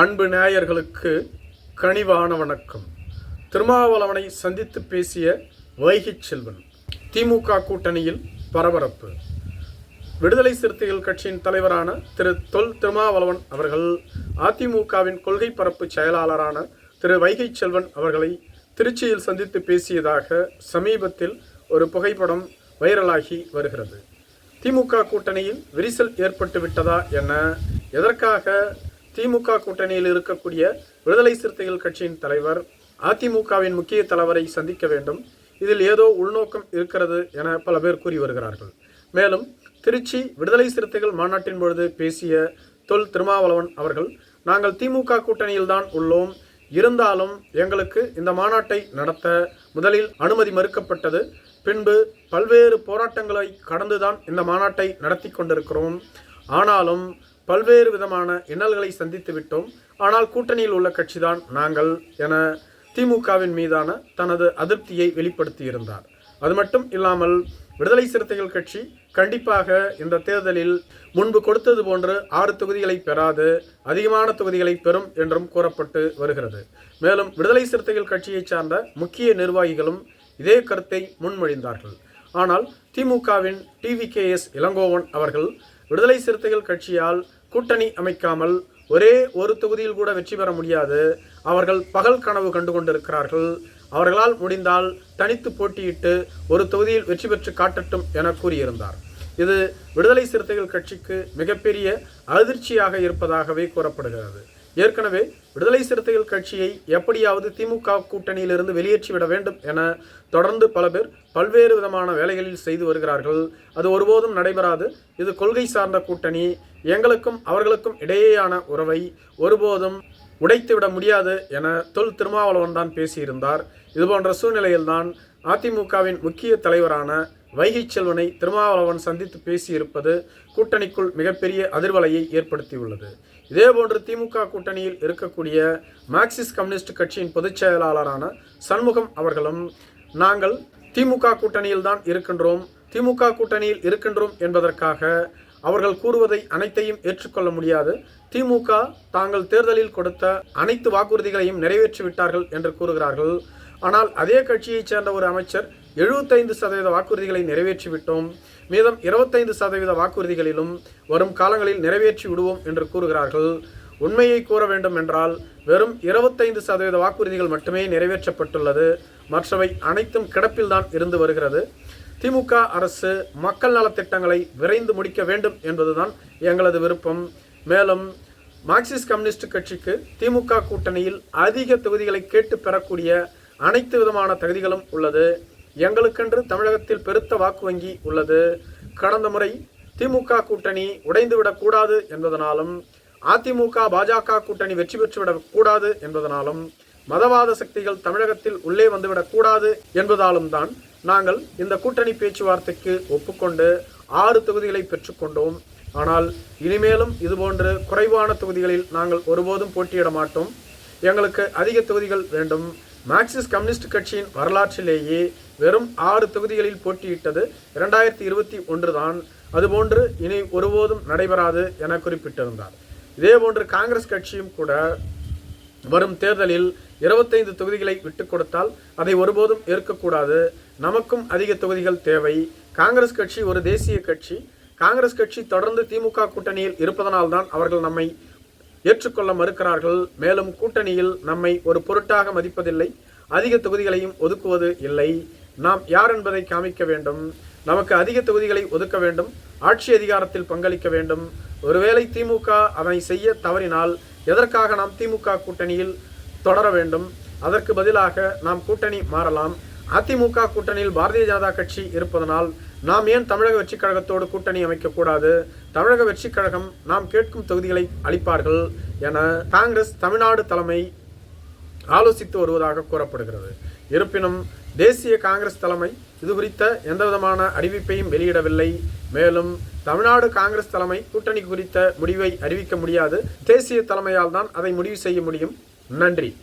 அன்பு நேயர்களுக்கு கனிவான வணக்கம். திருமாவளவனை சந்தித்து பேசிய வைகை செல்வன் திமுக கூட்டணியில் பரபரப்பு. விடுதலை சிறுத்தைகள் கட்சியின் தலைவரான திரு தொல் திருமாவளவன் அவர்கள் அதிமுகவின் கொள்கை பரப்பு செயலாளரான திரு வைகை செல்வன் அவர்களை திருச்சியில் சந்தித்து பேசியதாக சமீபத்தில் ஒரு புகைப்படம் வைரலாகி வருகிறது. திமுக கூட்டணியில் விரிசல் ஏற்பட்டு விட்டதா என எதற்காக திமுக கூட்டணியில் இருக்கக்கூடிய விடுதலை சிறுத்தைகள் கட்சியின் தலைவர் அதிமுகவின் முக்கிய தலைவரை சந்திக்க வேண்டும். இதில் ஏதோ உள்நோக்கம் இருக்கிறது என பல பேர் கூறி வருகிறார்கள். மேலும் திருச்சி விடுதலை சிறுத்தைகள் மாநாட்டின் பொழுது பேசிய தொல் திருமாவளவன் அவர்கள் நாங்கள் திமுக கூட்டணியில்தான் உள்ளோம். இருந்தாலும் எங்களுக்கு இந்த மாநாட்டை நடத்த முதலில் அனுமதி மறுக்கப்பட்டது. பின்பு பல்வேறு போராட்டங்களை கடந்துதான் இந்த மாநாட்டை நடத்தி கொண்டிருக்கிறோம். ஆனாலும் பல்வேறு விதமான இன்னல்களை சந்தித்து விட்டோம். ஆனால் கூட்டணியில் உள்ள கட்சிதான் நாங்கள் என திமுகவின் மீதான தனது அதிருப்தியை வெளிப்படுத்தியிருந்தார் அது மட்டும் இல்லாமல் விடுதலை சிறுத்தைகள் கட்சி கண்டிப்பாக இந்த தேர்தலில் முன்பு கொடுத்தது போன்று ஆறு தொகுதிகளை பெறாது அதிகமான தொகுதிகளை பெறும் என்றும் கூறப்பட்டு வருகிறது. மேலும் விடுதலை சிறுத்தைகள் கட்சியைச் சார்ந்த முக்கிய நிர்வாகிகளும் இதே கருத்தை முன்மொழிந்தார்கள். ஆனால் திமுகவின் டிவிகேஎஸ் இளங்கோவன் அவர்கள் விடுதலை சிறுத்தைகள் கட்சியால் கூட்டணி அமைக்காமல் ஒரே ஒரு தொகுதியில் கூட வெற்றி பெற முடியாது. அவர்கள் பகல் கனவு கண்டு கொண்டிருக்கிறார்கள். அவர்களால் முடிந்தால் தனித்து போட்டியிட்டு ஒரு தொகுதியில் வெற்றி பெற்று காட்டட்டும் என கூறியிருந்தார். இது விடுதலை சிறுத்தைகள் கட்சிக்கு மிகப்பெரிய அதிர்ச்சியாக இருப்பதாகவே கூறப்படுகிறது. ஏற்கனவே விடுதலை சிறுத்தைகள் கட்சியை எப்படியாவது திமுக கூட்டணியிலிருந்து வெளியேற்றிவிட வேண்டும் என தொடர்ந்து பல பேர் பல்வேறு விதமான வேலைகளில் செய்து வருகிறார்கள். அது ஒருபோதும் நடைபெறாது. இது கொள்கை சார்ந்த கூட்டணி. எங்களுக்கும் அவர்களுக்கும் இடையேயான உறவை ஒருபோதும் உடைத்துவிட முடியாது என தொல் திருமாவளவன் தான் பேசியிருந்தார். இதுபோன்ற சூழ்நிலையில்தான் அதிமுகவின் முக்கிய தலைவரான வைகைச் செல்வனை திருமாவளவன் சந்தித்து பேசியிருப்பது கூட்டணிக்குள் மிகப்பெரிய அதிர்வலையை ஏற்படுத்தியுள்ளது. இதேபோன்று திமுக கூட்டணியில் இருக்கக்கூடிய மார்க்சிஸ்ட் கம்யூனிஸ்ட் கட்சியின் பொதுச் செயலாளரான சண்முகம் அவர்களும் நாங்கள் திமுக கூட்டணியில் தான் இருக்கின்றோம். திமுக கூட்டணியில் இருக்கின்றோம் என்பதற்காக அவர்கள் கூறுவதை அனைத்தையும் ஏற்றுக்கொள்ள முடியாது. திமுக தாங்கள் தேர்தலில் கொடுத்த அனைத்து வாக்குறுதிகளையும் நிறைவேற்றி விட்டார்கள் என்று கூறுகிறார்கள். ஆனால் அதே கட்சியைச் சேர்ந்த ஒரு அமைச்சர் எழுபத்தைந்து சதவீத வாக்குறுதிகளை நிறைவேற்றிவிட்டோம். மீதம் இருபத்தைந்து சதவீத வாக்குறுதிகளிலும் வரும் காலங்களில் நிறைவேற்றி விடுவோம் என்று கூறுகிறார்கள். உண்மையை கூற வேண்டும் என்றால் வெறும் இருபத்தைந்து சதவீத வாக்குறுதிகள் மட்டுமே நிறைவேற்றப்பட்டுள்ளது. மற்றவை அனைத்தும் கிடப்பில்தான் இருந்து வருகிறது. திமுக அரசு மக்கள் நலத்திட்டங்களை விரைந்து முடிக்க வேண்டும் என்பதுதான் எங்களது விருப்பம். மேலும் மார்க்சிஸ்ட் கம்யூனிஸ்ட் கட்சிக்கு திமுக கூட்டணியில் அதிக தொகுதிகளை கேட்டு பெறக்கூடிய அனைத்து விதமான தகுதிகளும் உள்ளது. எங்களுக்கென்று தமிழகத்தில் பெருத்த வாக்கு வங்கி உள்ளது. கடந்த முறை திமுக கூட்டணி உடைந்துவிடக்கூடாது என்பதனாலும் அதிமுக பாஜக கூட்டணி வெற்றி பெற்றுவிடக் கூடாது என்பதனாலும் மதவாத சக்திகள் தமிழகத்தில் உள்ளே வந்துவிடக் கூடாது என்பதாலும் தான் நாங்கள் இந்த கூட்டணி பேச்சுவார்த்தைக்கு ஒப்புக்கொண்டு ஆறு தொகுதிகளை பெற்றுக்கொண்டோம் ஆனால் இனிமேலும் இதுபோன்று குறைவான தொகுதிகளில் நாங்கள் ஒருபோதும் போட்டியிட மாட்டோம். எங்களுக்கு அதிக தொகுதிகள் வேண்டும். மார்க்சிஸ்ட் கம்யூனிஸ்ட் கட்சியின் வரலாற்றிலேயே வெறும் ஆறு தொகுதிகளில் போட்டியிட்டது இரண்டாயிரத்தி இருபத்தி ஒன்று தான். அதுபோன்று இனி ஒருபோதும் நடைபெறாது என குறிப்பிட்டிருந்தார். இதேபோன்று காங்கிரஸ் கட்சியும் கூட வரும் தேர்தலில் இருபத்தைந்து தொகுதிகளை விட்டு கொடுத்தால் அதை ஒருபோதும் ஏற்கக்கூடாது. நமக்கும் அதிக தொகுதிகள் தேவை. காங்கிரஸ் கட்சி ஒரு தேசிய கட்சி. காங்கிரஸ் கட்சி தொடர்ந்து திமுக கூட்டணியில் இருப்பதனால்தான் அவர்கள் நம்மை ஏற்றுக்கொள்ள மறுக்கிறார்கள். மேலும் கூட்டணியில் நம்மை ஒரு பொருட்டாக மதிப்பதில்லை. அதிக தொகுதிகளையும் ஒதுக்குவது இல்லை. நாம் யார் என்பதை காமிக்க வேண்டும். நமக்கு அதிக தொகுதிகளை ஒதுக்க வேண்டும். ஆட்சி அதிகாரத்தில் பங்களிக்க வேண்டும். ஒருவேளை திமுக அதனை செய்ய தவறினால் எதற்காக நாம் திமுக கூட்டணியில் தொடர வேண்டும்? அதற்கு பதிலாக நாம் கூட்டணி மாறலாம். அதிமுக கூட்டணியில் பாரதிய ஜனதா கட்சி இருப்பதனால் நாம் ஏன் தமிழக வெற்றிக் கழகத்தோடு கூட்டணி அமைக்கக்கூடாது? தமிழக வெற்றிக் கழகம் நாம் கேட்கும் தொகுதிகளை அளிப்பார்கள் என காங்கிரஸ் தமிழ்நாடு தலைமை ஆலோசித்து வருவதாக கூறப்படுகிறது. இருப்பினும் தேசிய காங்கிரஸ் தலைமை இது குறித்த எந்தவிதமான அறிவிப்பையும் வெளியிடவில்லை. மேலும் தமிழ்நாடு காங்கிரஸ் தலைமை கூட்டணி குறித்த முடிவை அறிவிக்க முடியாது. தேசிய தலைமையால் தான் அதை முடிவு செய்ய முடியும். நன்றி.